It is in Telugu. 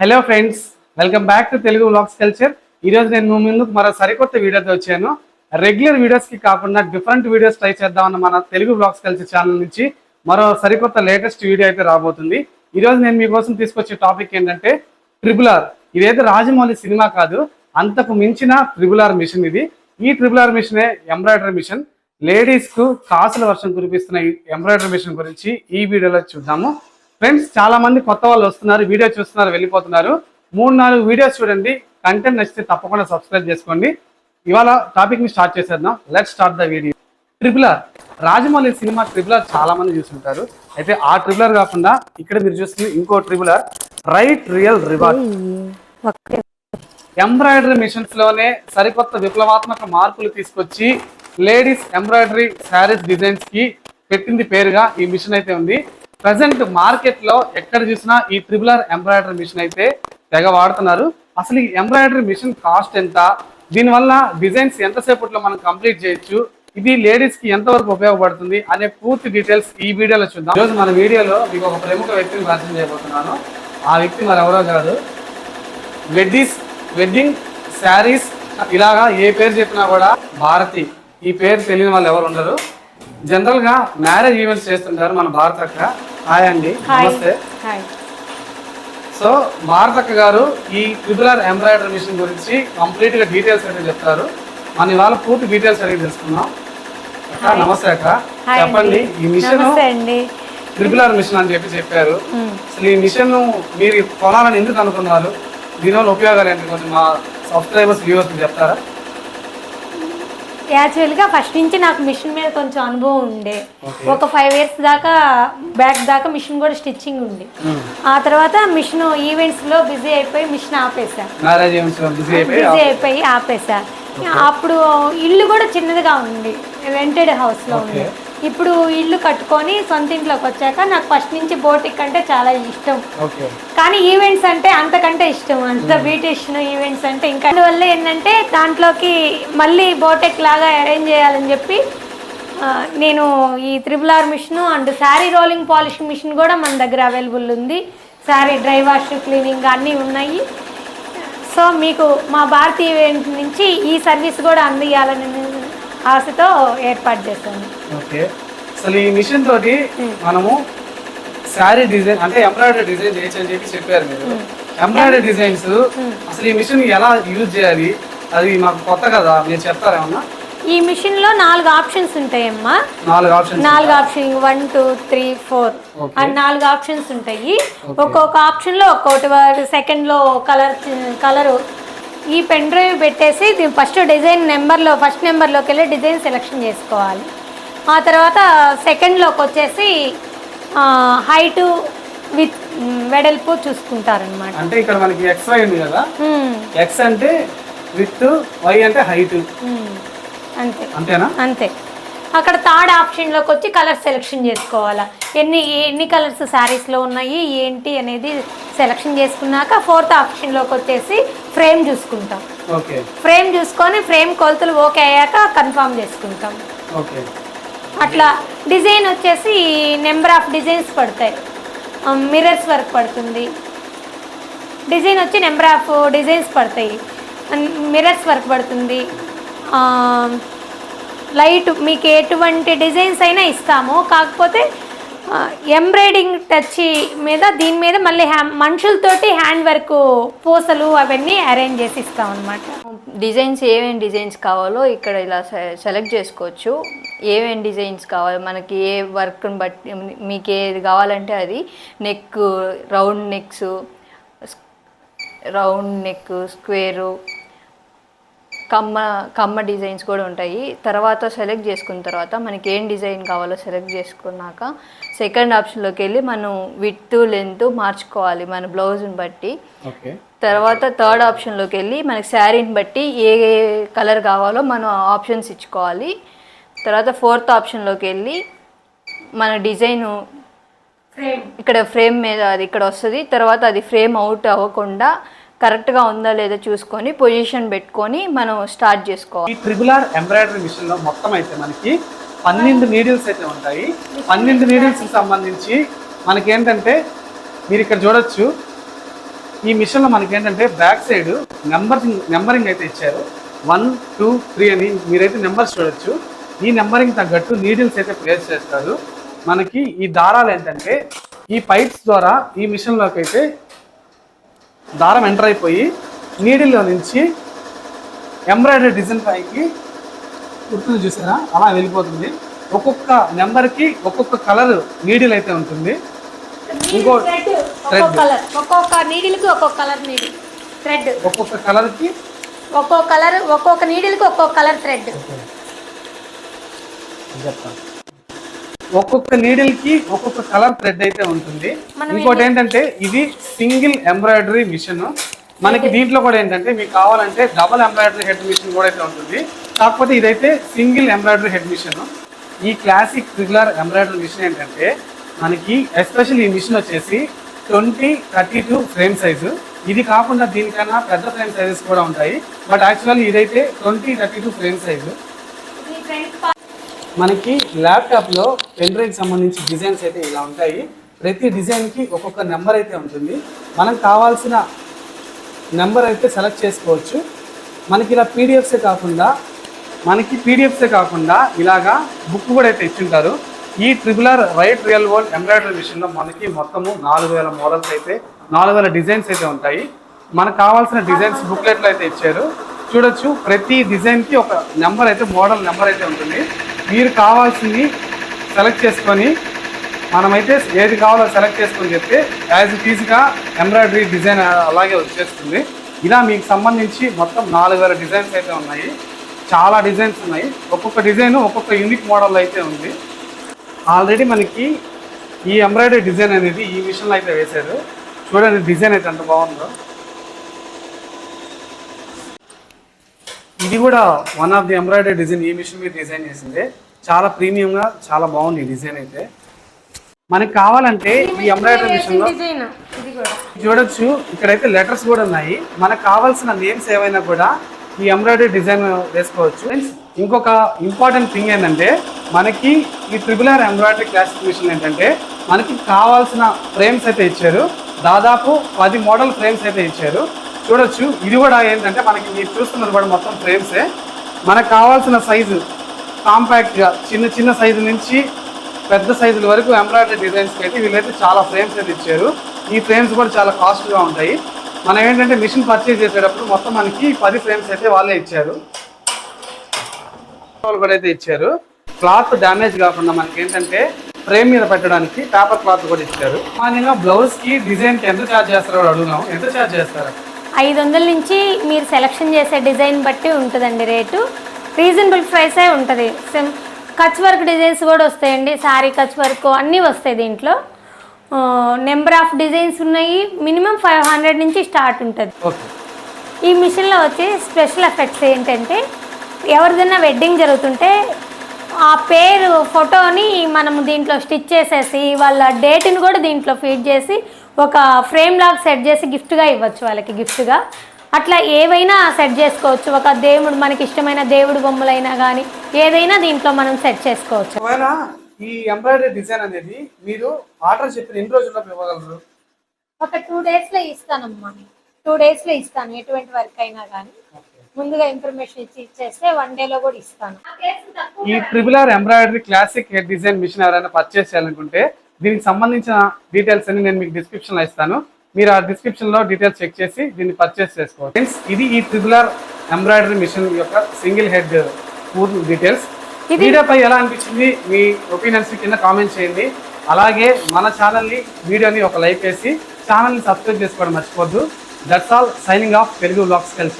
Hello friends welcome back to Telugu vlogs culture ఈ రోజు నేను ముందుకు మరో సరికొత్త వీడియోతో వచ్చాను. రెగ్యులర్ వీడియోస్కి కాకుండా డిఫరెంట్ వీడియోస్ ట్రై చేద్దామన్న మన తెలుగు వ్లాగ్స్ కల్చర్ ఛానల్ నుంచి మరో సరికొత్త లేటెస్ట్ వీడియో అయితే రాబోతుంది. ఈ రోజు నేను మీకోసం తీసుకొచ్చే టాపిక్ ఏంటంటే ట్రిపుల్ ఆర్ ఇదైతే రాజమౌళి సినిమా కాదు. అంతకు మించిన ట్రిపుల్ ఆర్ మిషన్ ఇది. ఈ ట్రిపుల్ ఆర్ మిషనే ఎంబ్రాయిడరీ మిషన్ లేడీస్కు కాసుల వర్షం కురిపిస్తున్న ఎంబ్రాయిడరీ మిషన్ గురించి ఈ వీడియోలో చూద్దాము. ఫ్రెండ్స్ చాలా మంది కొత్త వాళ్ళు వస్తున్నారు వీడియో చూస్తున్నారు వెళ్ళిపోతున్నారు. మూడు నాలుగు వీడియోస్ చూడండి కంటెంట్ నచ్చితే తప్పకుండా సబ్స్క్రైబ్ చేసుకోండి. ఇవాళ టాపిక్ని స్టార్ట్ చేసేద్దాం. Let start the video triple R Rajamouli cinema triple చాలా మంది చూసుంటారు అయితే ఆ ట్రిపులర్ కాకుండా ఇక్కడ మీరు చూస్తుంది ఇంకో triple R right real reward embroidery మిషన్స్లోనే సరికొత్త విప్లవాత్మక మార్పులు తీసుకొచ్చి లేడీస్ ఎంబ్రాయిడరీ శారీస్ డిజైన్స్కి పెట్టింది పేరుగా ఈ మిషన్ అయితే ఉంది. ప్రజెంట్ మార్కెట్లో ఎక్కడ చూసినా ఈ ట్రిపుల్ ఆర్ ఎంబ్రాయిడరీ మిషన్ అయితే తెగ వాడుతున్నారు. అసలు ఈ ఎంబ్రాయిడరీ మిషన్ కాస్ట్ ఎంత? దీనివల్ల డిజైన్స్ ఎంతసేపట్లో మనం కంప్లీట్ చేయొచ్చు? ఇది లేడీస్కి ఎంతవరకు ఉపయోగపడుతుంది? అనే పూర్తి డీటెయిల్స్ ఈ వీడియోలో చూద్దాం. ఈరోజు మన వీడియోలో మీకు ఒక ప్రముఖ వ్యక్తిని పరిచయం చేయబోతున్నాను. ఆ వ్యక్తి మరి ఎవరో కాదు. వెడ్డీస్ వెడ్డింగ్ శారీస్ ఇలాగా ఏ పేరు చెప్పినా కూడా భారతి. ఈ పేరు తెలియని వాళ్ళు ఎవరు ఉండరు. జనరల్గా మ్యారేజ్ ఈవెంట్స్ చేస్తుంటారు మన భారత అక్క. హాయ్ అండి. నమస్తే. సో భారతక్క గారు ఈ ట్రిపుల్ ఆర్ ఎంబ్రాయిడరీ మిషన్ గురించి కంప్లీట్గా డీటెయిల్స్ అయితే చెప్తారు. మన ఇవాళ పూర్తి డీటెయిల్స్ అడిగి తెలుసుకుందాం. అక్క నమస్తే అక్క. చెప్పండి ఈ మిషన్ ట్రిపుల్ ఆర్ మిషన్ అని చెప్పి చెప్పారు. అసలు ఈ మిషన్ మీరు కొనాలని ఎందుకు అనుకున్నారు? దీనివల్ల ఉపయోగాలు ఏంటి? కొంచెం మా సబ్స్క్రైబర్స్ వ్యూవర్స్ చెప్తారా? యాక్చువల్గా ఫస్ట్ నుంచి నాకు మిషన్ మీద కొంచెం అనుభవం ఉండే. ఒక ఫైవ్ ఇయర్స్ దాకా బ్యాక్ దాకా మిషన్ కూడా స్టిచ్చింగ్ ఉంది. ఆ తర్వాత మిషన్ ఈవెంట్స్లో బిజీ అయిపోయి మిషన్ ఆపేసా. బిజీ అయిపోయి ఆపేసా. అప్పుడు ఇల్లు కూడా చిన్నదిగా ఉంది. రెంటెడ్ హౌస్లో ఉంది. ఇప్పుడు ఇల్లు కట్టుకొని సొంత ఇంట్లోకి వచ్చాక నాకు ఫస్ట్ నుంచి బోటిక్ అంటే చాలా ఇష్టం. కానీ ఈవెంట్స్ అంటే అంతకంటే ఇష్టం. అంత బ్యూటిషియన్ ఈవెంట్స్ అంటే ఇంకా. అందువల్ల ఏంటంటే దాంట్లోకి మళ్ళీ బోటెక్ లాగా అరేంజ్ చేయాలని చెప్పి నేను ఈ triple R machine and saree rolling polishing machine కూడా మన దగ్గర అవైలబుల్ ఉంది. శారీ డ్రై వాష్ క్లీనింగ్ అన్నీ ఉన్నాయి. సో మీకు మా భారతీయ ఈవెంట్ నుంచి ఈ సర్వీస్ కూడా అందియాలని ఆశతో ఏర్పాటు చేశాను ఓకే. అసలు ఈ మిషన్ తోటి మనము శారీ డిజైన్ అంటే ఎంబ్రాయిడరీ డిజైన్ చేయొచ్చు అని చెప్పి చెప్పారు మీరు. ఎంబ్రాయిడరీ డిజైన్స్ అసలు ఈ మిషన్ ఎలా యూజ్ చేయాలి? అది మాకు కొత్త కదా మీరు చెప్తారా ఏమన్నా? ఈ మిషన్లో నాలుగు ఆప్షన్స్ ఉంటాయమ్మా. నాలుగు ఆప్షన్స్ నాలుగు option one two three four. అని నాలుగు ఆప్షన్స్ ఉంటాయి. ఒక్కొక్క ఆప్షన్లో ఒక్కొక్కటి సెకండ్లో కలర్ కలరు ఈ పెన్ డ్రైవ్ పెట్టేసి దీని ఫస్ట్ డిజైన్ నెంబర్లో ఫస్ట్ నెంబర్లోకి వెళ్ళి డిజైన్ సెలెక్షన్ చేసుకోవాలి. ఆ తర్వాత సెకండ్లోకి వచ్చేసి హైటు విత్ వెడల్పు చూసుకుంటారనమాట అంటే ఇక్కడ మనకి ఎక్స్ వై ఉంది కదా? ఎక్స్ అంటే విత్ వై అంటే హైట్. అంతే. అంతేనా? అంతే. అక్కడ థర్డ్ ఆప్షన్లోకి వచ్చి కలర్ సెలెక్షన్ చేసుకోవాలా. ఎన్ని ఎన్ని కలర్స్ శారీస్లో ఉన్నాయి ఏంటి అనేది సెలెక్షన్ చేసుకున్నాక ఫోర్త్ ఆప్షన్లోకి వచ్చేసి ఫ్రేమ్ చూసుకుంటాం. ఫ్రేమ్ చూసుకొని ఫ్రేమ్ కొలతలు ఓకే అయ్యాక కన్ఫర్మ్ చేసుకుంటాం. ఓకే. అట్లా డిజైన్ వచ్చేసి నెంబర్ ఆఫ్ డిజైన్స్ పడతాయి. మిర్రర్స్ వర్క్ పడుతుంది. డిజైన్ వచ్చి నెంబర్ ఆఫ్ డిజైన్స్ పడతాయి. మిర్రర్స్ వర్క్ పడుతుంది. లైట్ మీకు ఎటువంటి డిజైన్స్ అయినా ఇస్తాము. కాకపోతే ఎంబ్రాయిడింగ్ టచ్ మీద దీని మీద మళ్ళీ హ్యా మనుషులతోటి హ్యాండ్ వర్క్ పూసలు అవన్నీ అరేంజ్ చేసి ఇస్తాం అనమాట డిజైన్స్ ఏమేమి డిజైన్స్ కావాలో ఇక్కడ ఇలా సె- సెలెక్ట్ చేసుకోవచ్చు. ఏమేమి డిజైన్స్ కావాలి మనకి ఏ వర్క్ని బట్టి మీకు ఏది కావాలంటే అది neck round necks round neck square కమ్మ కమ్మ డిజైన్స్ కూడా ఉంటాయి. తర్వాత సెలెక్ట్ చేసుకున్న తర్వాత మనకి ఏం డిజైన్ కావాలో సెలెక్ట్ చేసుకున్నాక సెకండ్ ఆప్షన్లోకి వెళ్ళి మనం విత్ లెంత్ మార్చుకోవాలి మన బ్లౌజ్ని బట్టి. ఓకే. తర్వాత థర్డ్ ఆప్షన్లోకి వెళ్ళి మనకి శారీని బట్టి ఏ కలర్ కావాలో మనం ఆప్షన్స్ ఇచ్చుకోవాలి. తర్వాత ఫోర్త్ ఆప్షన్లోకి వెళ్ళి మన డిజైన్ ఇక్కడ ఫ్రేమ్ మీద అది ఇక్కడ వస్తుంది. తర్వాత అది ఫ్రేమ్ అవుట్ అవ్వకుండా కరెక్ట్గా ఉందా లేదా చూసుకొని పొజిషన్ పెట్టుకొని మనం స్టార్ట్ చేసుకోవాలి. ఈ ట్రిపుల్ ఎంబ్రాయిడరీ మిషన్లో మొత్తం అయితే మనకి పన్నెండు నీడిల్స్ అయితే ఉంటాయి. పన్నెండు నీడిల్స్కి సంబంధించి మనకి ఏంటంటే మీరు ఇక్కడ చూడొచ్చు ఈ మిషన్లో మనకేంటంటే మనకి ఏంటంటే బ్యాక్ సైడ్ నెంబరింగ్ నెంబరింగ్ అయితే ఇచ్చారు. వన్ టూ త్రీ అని మీరైతే నెంబర్స్ చూడొచ్చు. ఈ నెంబరింగ్ తగ్గట్టు నీడిల్స్ అయితే ప్లేస్ చేస్తారు. మనకి ఈ దారాలు ఏంటంటే ఈ పైప్స్ ద్వారా ఈ మిషన్లోకి అయితే దారం ఎంటర్ అయిపోయి నీడిల్లో నుంచి ఎంబ్రాయిడరీ డిజైన్ పైకి కుర్తుంది చూసారా? అలా వెళ్ళిపోతుంది. ఒక్కొక్క నెంబర్కి ఒక్కొక్క కలర్ నీడిల్ అయితే ఉంటుంది. ఇంకో థ్రెడ్ ఒక్కొక్క నీడిల్కి ఒక్కొక్క కలర్ నీడిల్ థ్రెడ్. ఒక్కొక్క కలర్కి ఒక్కొక్క కలర్ ఒక్కొక్క నీడిల్కి ఒక్కొక్క కలర్ థ్రెడ్. చెప్తాను. ఒక్కొక్క నీడిల్కి ఒక్కొక్క కలర్ థ్రెడ్ అయితే ఉంటుంది. ఇంకోటి ఏంటంటే ఇది సింగిల్ ఎంబ్రాయిడరీ మిషన్ మనకి దీంట్లో కూడా ఏంటంటే మీకు కావాలంటే డబల్ ఎంబ్రాయిడరీ హెడ్ మిషన్ కూడా అయితే ఉంటుంది. కాకపోతే ఇదైతే సింగిల్ ఎంబ్రాయిడరీ హెడ్ మిషన్ ఈ క్లాసిక్ రెగ్యులర్ ఎంబ్రాయిడరీ మిషన్ ఏంటంటే మనకి ఎస్పెషల్ ఈ మిషన్ వచ్చేసి twenty thirty two frame size ఇది కాకుండా దీనికన్నా పెద్ద ఫ్రేమ్ సైజెస్ కూడా ఉంటాయి. బట్ యాక్చువల్లీ ఇదైతే twenty thirty two frame size మనకి ల్యాప్టాప్లో పెన్ డ్రైవ్కి సంబంధించి డిజైన్స్ అయితే ఇలా ఉంటాయి. ప్రతి డిజైన్కి ఒక్కొక్క నెంబర్ అయితే ఉంటుంది. మనం కావాల్సిన నెంబర్ అయితే సెలెక్ట్ చేసుకోవచ్చు. మనకి ఇలా పీడిఎఫ్సే కాకుండా మనకి పీడిఎఫ్సే కాకుండా ఇలాగా బుక్ కూడా అయితే ఇచ్చింటారు. ఈ triple R right real world embroidery మిషన్లో మనకి మొత్తము నాలుగు వేల మోడల్స్ అయితే నాలుగు వేల డిజైన్స్ అయితే ఉంటాయి. మనకు కావాల్సిన డిజైన్స్ బుక్లెట్లు అయితే ఇచ్చారు. చూడొచ్చు ప్రతి డిజైన్కి ఒక నెంబర్ అయితే మోడల్ నెంబర్ అయితే ఉంటుంది. మీరు కావాల్సింది సెలెక్ట్ చేసుకొని మనమైతే ఏది కావాలో సెలెక్ట్ చేసుకొని చెప్తే యాజ్ ఇట్ ఈజ్గా ఎంబ్రాయిడరీ డిజైన్ అలాగే వచ్చేస్తుంది. ఇలా మీకు సంబంధించి మొత్తం నాలుగు వేల డిజైన్స్ అయితే ఉన్నాయి. చాలా డిజైన్స్ ఉన్నాయి. ఒక్కొక్క డిజైన్ ఒక్కొక్క యూనిక్ మోడల్ అయితే ఉంది. ఆల్రెడీ మనకి ఈ ఎంబ్రాయిడరీ డిజైన్ అనేది ఈ మిషన్లో అయితే వేశారు. చూడండి డిజైన్ అయితే ఎంత బాగుందో. ఇది కూడా one of the embroidery design ఈ మిషన్ మీద డిజైన్ చేసిందే. చాలా ప్రీమియంగా చాలా బాగుంది డిజైన్ అయితే. మనకి కావాలంటే ఈ ఎంబ్రాయిడరీ మిషన్లో డిజైన్ ఇది కూడా. చూడొచ్చు. ఇక్కడైతే లెటర్స్ కూడా ఉన్నాయి. మనకు కావాల్సిన నేమ్స్ ఏవైనా కూడా ఈ ఎంబ్రాయిడరీ డిజైన్ వేసుకోవచ్చు. ఇంకొక ఇంపార్టెంట్ థింగ్ ఏంటంటే మనకి ఈ triple R embroidery classic machine ఏంటంటే మనకి కావాల్సిన ఫ్రేమ్స్ అయితే ఇచ్చారు. దాదాపు పది మోడల్ ఫ్రేమ్స్ అయితే ఇచ్చారు. చూడొచ్చు. ఇది కూడా ఏంటంటే మనకి మీరు చూస్తున్నది కూడా మొత్తం ఫ్రేమ్సే మనకు కావాల్సిన సైజు కాంపాక్ట్గా చిన్న చిన్న సైజు నుంచి పెద్ద సైజుల వరకు ఎంబ్రాయిడరీ డిజైన్స్కి అయితే వీళ్ళైతే చాలా ఫ్రేమ్స్ అయితే ఇచ్చారు. ఈ ఫ్రేమ్స్ కూడా చాలా కాస్ట్గా ఉంటాయి. మనం ఏంటంటే మిషన్ పర్చేజ్ చేసేటప్పుడు మొత్తం మనకి పది ఫ్రేమ్స్ అయితే వాళ్ళే ఇచ్చారు. వాళ్ళు కూడా అయితే ఇచ్చారు. క్లాత్ డ్యామేజ్ కాకుండా మనకి ఏంటంటే ఫ్రేమ్ మీద పెట్టడానికి పేపర్ క్లాత్ కూడా ఇచ్చారు. సామాన్యంగా బ్లౌజ్కి డిజైన్కి ఎంత ఛార్జ్ చేస్తారో అడుగుదాం. ఎంత ఛార్జ్ చేస్తారు? ఐదు వందల నుంచి మీరు సెలెక్షన్ చేసే డిజైన్ బట్టి ఉంటుందండి రేటు. రీజనబుల్ ప్రైసే ఉంటుంది. సిమ్ కచ్ వర్క్ డిజైన్స్ కూడా వస్తాయండి. సారీ కచ్ వర్క్ అన్నీ వస్తాయి దీంట్లో. నెంబర్ ఆఫ్ డిజైన్స్ ఉన్నాయి. మినిమం ఫైవ్ హండ్రెడ్ నుంచి స్టార్ట్ ఉంటుంది. ఈ మిషన్లో వచ్చి స్పెషల్ ఎఫెక్ట్స్ ఏంటంటే ఎవరిదైనా వెడ్డింగ్ జరుగుతుంటే ఆ పేరు ఫోటోని మనం దీంట్లో స్టిచ్ చేసేసి వాళ్ళ డేట్ని కూడా దీంట్లో ఫీడ్ చేసి ఒక ఫ్రేమ్ లాగా సెట్ చేసి గిఫ్ట్గా ఇవ్వచ్చు వాళ్ళకి గిఫ్ట్గా అట్లా ఏవైనా సెట్ చేసుకోవచ్చు. ఒక దేవుడు మనకి ఇష్టమైన దేవుడు బొమ్మలైనా కానీ ఏదైనా దీంట్లో మనం సెట్ చేసుకోవచ్చు. ఈ ఎంబ్రాయిడరీ డిజైన్ అనేది మీరు ఆర్డర్ చెప్పిన ఎన్ని రోజుల్లో ఇవ్వగలరు? ఒక టూ డేస్లో ఇస్తానమ్మా టూ డేస్లో ఇస్తాను ఎటువంటి వర్క్ అయినా కానీ ముందుగా ఇన్ఫర్మేషన్ ఇచ్చి ఇచ్చేస్తే వన్ డేలో కూడా ఇస్తాను. ఈ triple R embroidery classic head design machine ఎవరైనా పర్చేస్ చేయాలనుకుంటే దీనికి సంబంధించిన డీటెయిల్స్ అన్ని నేను మీకు డిస్క్రిప్షన్లో ఇస్తాను. మీరు ఆ డిస్క్రిప్షన్లో డీటెయిల్స్ చెక్ చేసి దీన్ని పర్చేస్ చేసుకోవచ్చు. Friends, ఇది ఈ ట్రిపుల్ ఆర్ ఎంబ్రాయిడరీ మిషన్ యొక్క సింగిల్ హెడ్ పూర్తి డీటెయిల్స్ వీడియోపై ఎలా అనిపించింది? మీ ఒపీనియన్స్ కింద కామెంట్ చేయండి. అలాగే మన ఛానల్ని వీడియోని ఒక లైక్ వేసి ఛానల్ని సబ్స్క్రైబ్ చేసుకోవడం మర్చిపోద్దు that's all signing off Telugu blogs కలిసి